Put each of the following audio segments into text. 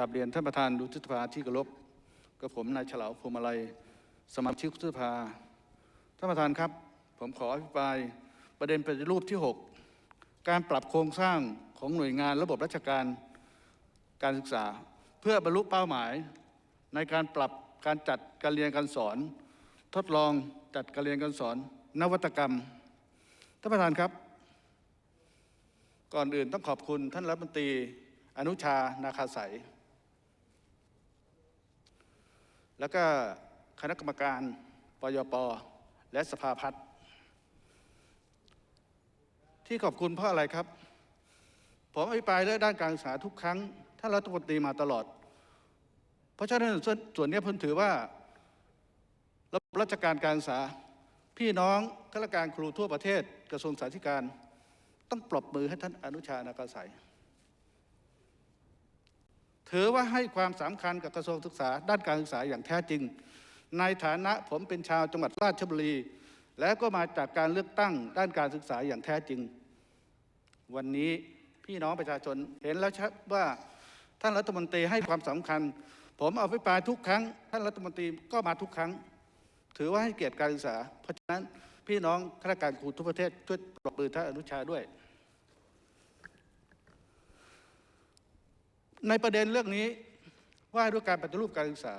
กราบเรียนท่านประธานดุษยสภาที่เคารพกับผมนายเฉลาวพวงมาลัย สมาชิกวุฒิสภาท่านประธานครับ ผมขออภิปรายประเด็นปฏิรูปที่ 6 การปรับโครงสร้างของหน่วยงานระบบราชการการศึกษา เพื่อบรรลุเป้าหมาย ในการปรับการจัดการเรียนการสอน ทดลองจัดการเรียนการสอน นวัตกรรมท่านประธานครับ ก่อนอื่นต้องขอบคุณท่านรัฐมนตรีอนุชานาคาใสย แล้วก็คณะกรรมการปยปและสภาพัฒน์ที่ขอบคุณเพราะอะไรครับ ผมอภิปรายเรื่องด้านการศึกษาทุกครั้งท่านรัฐมนตรีมาตลอด เพราะฉะนั้นส่วนนี้ผมถือว่าระบบราชการการศึกษา พี่น้องข้าราชการครูทั่วประเทศกระทรวงสาธารณสุขต้องปรบมือให้ท่านอนุชานาคาใสย ถือว่าให้ความสำคัญกับกระทรวงศึกษา ด้านการศึกษาอย่างแท้จริง ในฐานะผมเป็นชาวจังหวัดราชบุรี และก็มาจากการเลือกตั้งด้านการศึกษาอย่างแท้จริง วันนี้พี่น้องประชาชนเห็นแล้วชัดว่าท่านรัฐมนตรีให้ความสำคัญ ผมเอาไปปรายทุกครั้ง ท่านรัฐมนตรีก็มาทุกครั้ง ถือว่าให้เกียรติการศึกษา เพราะฉะนั้นพี่น้องข้าราชการครูทุกประเทศช่วยปรบมือท่านอนุชาด้วย ในประเด็นเรื่องนี้ว่าด้วยการปฏิรูปการศึกษา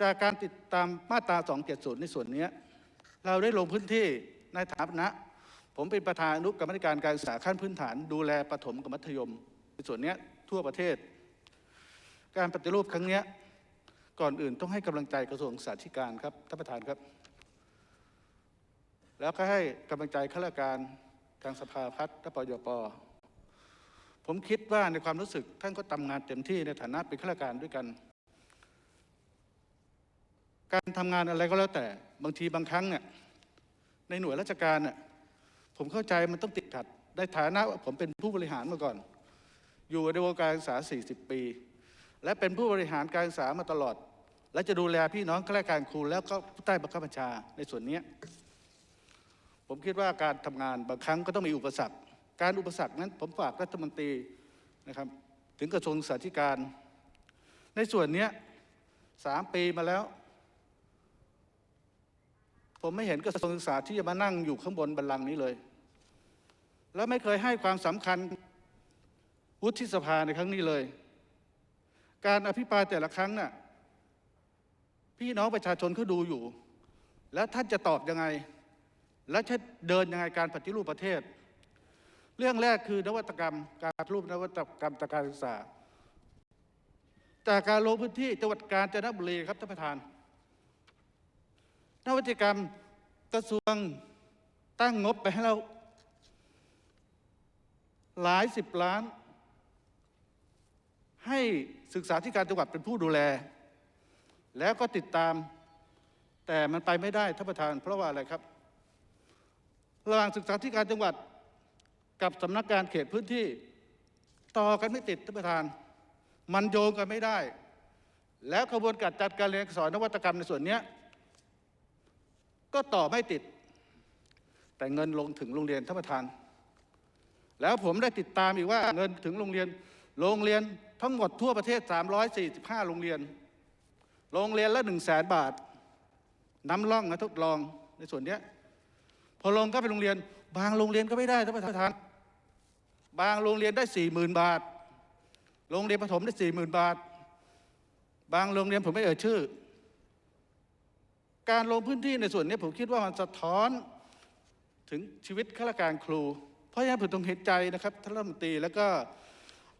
จากการติดตามมาตรา 270 ในส่วนนี้ เราได้ลงพื้นที่ในฐานะ ผมเป็นประธานอนุกรรมธิการการศึกษาขั้นพื้นฐาน ดูแลประถมกับมัธยม ในส่วนนี้ทั่วประเทศ การปฏิรูปครั้งนี้ก่อนอื่นต้องให้กำลังใจกระทรวงสาธารณสุขครับท่านประธานครับ แล้วก็ให้กำลังใจข้าราชการทางสภาพัฒน์และปยป ผมคิดว่าในความรู้สึกท่านก็ทำงานเต็มที่ในฐานะเป็นข้าราชการด้วยกัน การทำงานอะไรก็แล้วแต่บางทีบางครั้งเนี่ยในหน่วยราชการเนี่ยผมเข้าใจมันต้องติดขัดในฐานะว่าผมเป็นผู้บริหารมาก่อน อยู่ในวงการศึกษา 40 ปี และเป็นผู้บริหารการศึกษามาตลอด และจะดูแลพี่น้องข้าราชการครูแล้วก็ผู้ใต้บังคับบัญชาในส่วนนี้ ผมคิดว่าการทำงานบางครั้งก็ต้องมีอุปสรรค การอุปสรรคนั้นผมฝากรัฐมนตรีนะครับถึงกระทรวงศึกษาธิการ ในส่วนเนี้ยสามปีมาแล้ว ผมไม่เห็นกระทรวงศึกษาที่จะมานั่งอยู่ข้างบนบัลลังก์นี้เลย แล้วไม่เคยให้ความสำคัญวุฒิสภาในครั้งนี้เลย การอภิปรายแต่ละครั้งน่ะพี่น้องประชาชนเขาดูอยู่ แล้วท่านจะตอบยังไง และจะเดินยังไงการปฏิรูปประเทศ เรื่องแรกคือนวัตกรรม การรูปนวัตกรรมจากการศึกษา จากการลงพื้นที่จังหวัดกาญจนบุรีครับท่านประธาน นวัตกรรมกระทรวงตั้งงบไปให้เราหลายสิบล้าน ให้ศึกษาธิการจังหวัดเป็นผู้ดูแล แล้วก็ติดตาม แต่มันไปไม่ได้ท่านประธาน เพราะว่าอะไรครับ ระหว่างศึกษาธิการจังหวัด กับสำนักงานเขตพื้นที่ ต่อกันไม่ติดท่านประธาน มันโยงกันไม่ได้ แล้วกระบวนการจัดการเรียนสอนนวัตกรรมในส่วนนี้ก็ต่อไม่ติด แต่เงินลงถึงโรงเรียนท่านประธาน แล้วผมได้ติดตามอีกว่าเงินถึงโรงเรียน โรงเรียนทั้งหมดทั่วประเทศ 345 โรงเรียน โรงเรียนละ1 0 0 0 0แสนบาทน้ำล่องนะทดลองในส่วนนี้พอลงก็ไปโรงเรียน บางโรงเรียนก็ไม่ได้ท่านประธาน บางโรงเรียนได้สี่หมื่นบาท โรงเรียนประถมได้สี่หมื่นบาท บางโรงเรียนผมไม่เอ่ยชื่อ การลงพื้นที่ในส่วนนี้ผมคิดว่ามันสะท้อนถึงชีวิตข้าราชการครู เพราะฉะนั้นผมต้องเห็นใจนะครับท่านรัฐมนตรีแล้วก็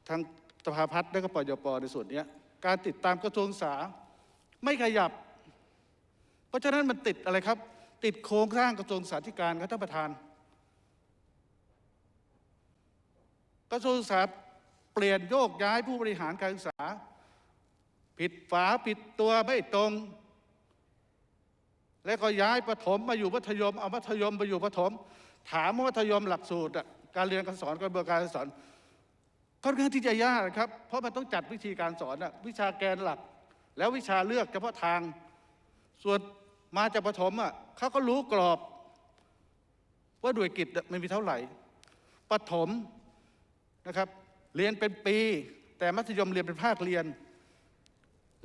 ทางสภาพัฒน์และก็ปยปในส่วนนี้การติดตามกระทรวงศึกษาไม่ขยับ เพราะฉะนั้นมันติดอะไรครับ ติดโครงสร้างกระทรวงศึกษาธิการครับท่านประธาน กระทรวงศึกษาเปลี่ยนโยกย้ายผู้บริหารการศึกษา ผิดฝาผิดตัวไม่ตรง แล้วก็ย้ายประถมมาอยู่มัธยมเอามัธยมไปอยู่ประถม ถามว่ามัธยมหลักสูตรการเรียนการสอนกระบวนการสอนค่อนข้างที่จะยากนะครับ เพราะมันต้องจัดวิธีการสอนอะวิชาแกนหลัก แล้ววิชาเลือกเฉพาะทาง ส่วนมาจากประถมอะเขาก็รู้กรอบ ว่าด้วยกิจอะมันมีเท่าไหร่ประถม นะครับ เรียนเป็นปี แต่มัธยมเรียนเป็นภาคเรียน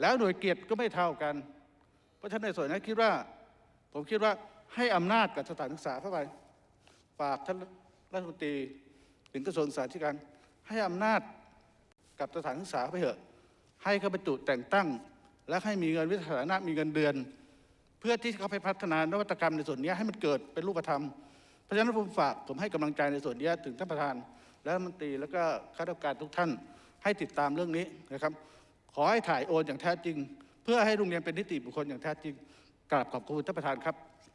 แล้วหน่วยเกียรติก็ไม่เท่ากัน เพราะฉะนั้นในส่วนนี้คิดว่า ผมคิดว่าให้อำนาจกับสถานศึกษาเข้าไปฝากท่านรัฐมนตรีถึงกระทรวงศึกษาธิการให้อำนาจกับสถานศึกษาไปเถอะ ให้เขาบรรจุแต่งตั้ง และให้มีเงินวิสานะมีเงินเดือน เพื่อที่เขาไปพัฒนานวัตกรรมในส่วนนี้ให้มันเกิดเป็นรูปธรรม เพราะฉะนั้นผมฝากผมให้กำลังใจในส่วนนี้ถึงท่านประธาน และรัฐมนตรีแล้วก็ข้าราชการทุกท่านให้ติดตามเรื่องนี้นะครับ ขอให้ถ่ายโอนอย่างแท้จริง เพื่อให้โรงเรียนเป็นนิติบุคคลอย่างแท้จริงกราบขอบคุณท่านประธานครับ